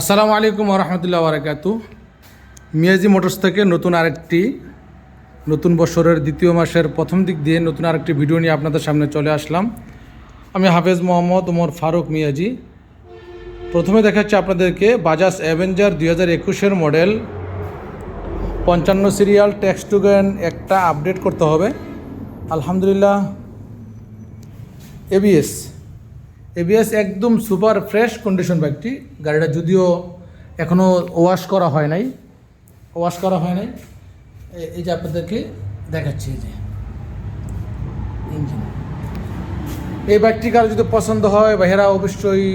আসসালামু আলাইকুম রহমতুল্লাহ বারাকাতু মিয়াজি মোটরস থেকে নতুন আরেকটি, নতুন বছরের দ্বিতীয় মাসের প্রথম দিক দিয়ে নতুন আরেকটি ভিডিও নিয়ে আপনাদের সামনে চলে আসলাম। আমি হাফেজ মোহাম্মদ ওমর ফারুক মিয়াজি। প্রথমে দেখাচ্ছি আপনাদেরকে বাজাজ অ্যাভেঞ্জার দুই হাজার একুশের মডেল। পঞ্চান্ন সিরিয়াল ট্যাক্স টুগেন একটা আপডেট করতে হবে। আলহামদুলিল্লাহ, এবিএস। এবিএস একদম সুপার ফ্রেশ কন্ডিশন বাইকটি গাড়িটা যদিও এখনও ওয়াশ করা হয় নাই ওয়াশ করা হয় নাই। এই যে আপনাদেরকে দেখাচ্ছি যে ইঞ্জিন এই বাইকটি কারও যদি পছন্দ হয়, ভাইয়েরা অবশ্যই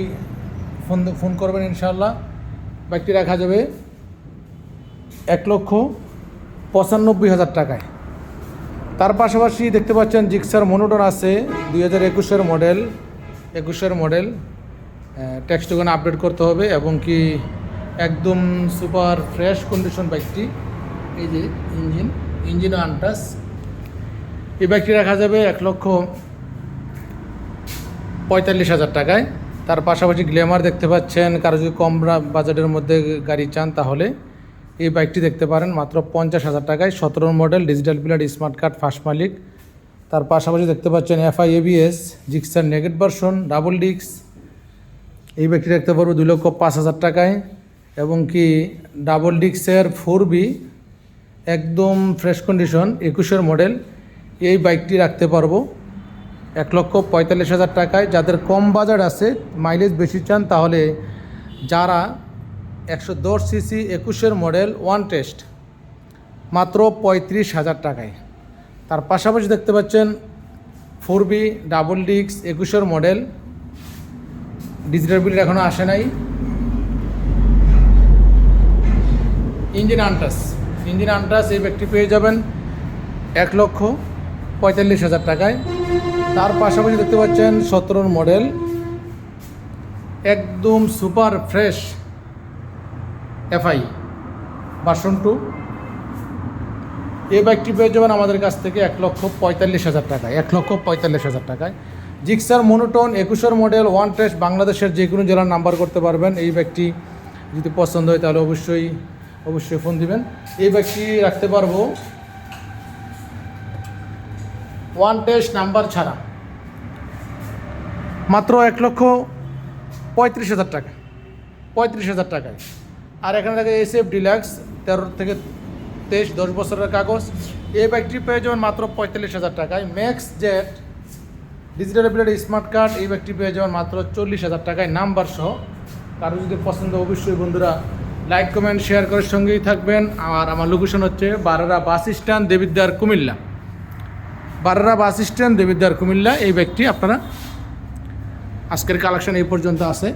ফোন ফোন করবেন ইনশাল্লাহ বাইকটি রাখা যাবে এক লক্ষ পঁচানব্বই হাজার টাকায়। তার পাশাপাশি দেখতে পাচ্ছেন জিক্সার মনোটন আছে, দুই হাজার একুশের মডেল একুশের মডেল টেক্সটগুলো আপডেট করতে হবে এবং কি একদম সুপার ফ্রেশ কন্ডিশন বাইকটি এই যে ইঞ্জিন ইঞ্জিন আনটাস। এই বাইকটি রাখা যাবে এক লক্ষ পঁয়তাল্লিশ হাজার টাকায়। তার পাশাপাশি গ্ল্যামার দেখতে পাচ্ছেন, কারও যদি কম বাজেটের মধ্যে গাড়ি চান তাহলে এই বাইকটি দেখতে পারেন মাত্র পঞ্চাশ হাজার টাকায়। সতেরো model digital plate smart card first মালিক। তার পাশাপাশি দেখতে পাচ্ছেন FI ABS Gixxer naked version double ডিক্স এই বাইকটি দেখতে পারব দুই লক্ষ পাঁচ হাজার টাকায়। এবং কি ডাবল ডিক্সের ফোর বি একদম ফ্রেশ কন্ডিশন একুশের মডেল এই বাইকটি রাখতে পারব এক লক্ষ পঁয়তাল্লিশ হাজার টাকায়। যাদের কম বাজার আছে মাইলেজ বেশি চান, তাহলে যারা একশো দশ সিসি একুশের মডেল ওয়ান টেস্ট মাত্র পঁয়ত্রিশ হাজার টাকায়। তার পাশাপাশি দেখতে পাচ্ছেন ফোর বি ডাবল ডিক্স, একুশের মডেল। ডিজিটাল বিল এখনও আসে নাই। ইঞ্জিন আনটাস। ইঞ্জিন আনটাস, এই ব্যক্তি পেয়ে যাবেন এক লক্ষ পঁয়তাল্লিশ হাজার টাকায়। তার পাশাপাশি দেখতে পাচ্ছেন সতেরোর মডেল। একদম super fresh FI version two. এই বাইকটি পেয়ে যাবেন আমাদের কাছ থেকে এক লক্ষ পঁয়তাল্লিশ হাজার টাকায়, এক লক্ষ পঁয়তাল্লিশ হাজার টাকায়। জিক্সার মনোটন একুশের মডেল ওয়ান টেস্ট বাংলাদেশের যে কোনো জেলার নাম্বার করতে পারবেন। এই ব্যাগটি যদি পছন্দ হয় তাহলে অবশ্যই অবশ্যই ফোন দিবেন। এই ব্যাগটি রাখতে পারব ওয়ান টেস্ট নাম্বার ছাড়া। মাত্র এক লক্ষ পঁয়ত্রিশ হাজার টাকা পঁয়ত্রিশ হাজার টাকায়। আর এখানে থাকে এসএফ ডিলাক্স তেরো থেকে তেইশ, দশ বছরের কাগজ। এই বাইকটি পেয়ে যাবেন মাত্র পঁয়তাল্লিশ হাজার টাকায়। Max jet digital plate smart card এই ব্যাগটি পেয়ে যাবেন মাত্র চল্লিশ হাজার টাকায়। নাম্বার সহ। কারও যদি পছন্দ অবশ্যই বন্ধুরা লাইক কমেন্ট শেয়ার করার সঙ্গেই থাকবেন। আর আমার লোকেশন হচ্ছে Barara bus stand Debiddar Comilla. Barara bus stand Debiddar Comilla. এই ব্যাগটি আপনারা আজকের কালেকশন এই পর্যন্ত আছে।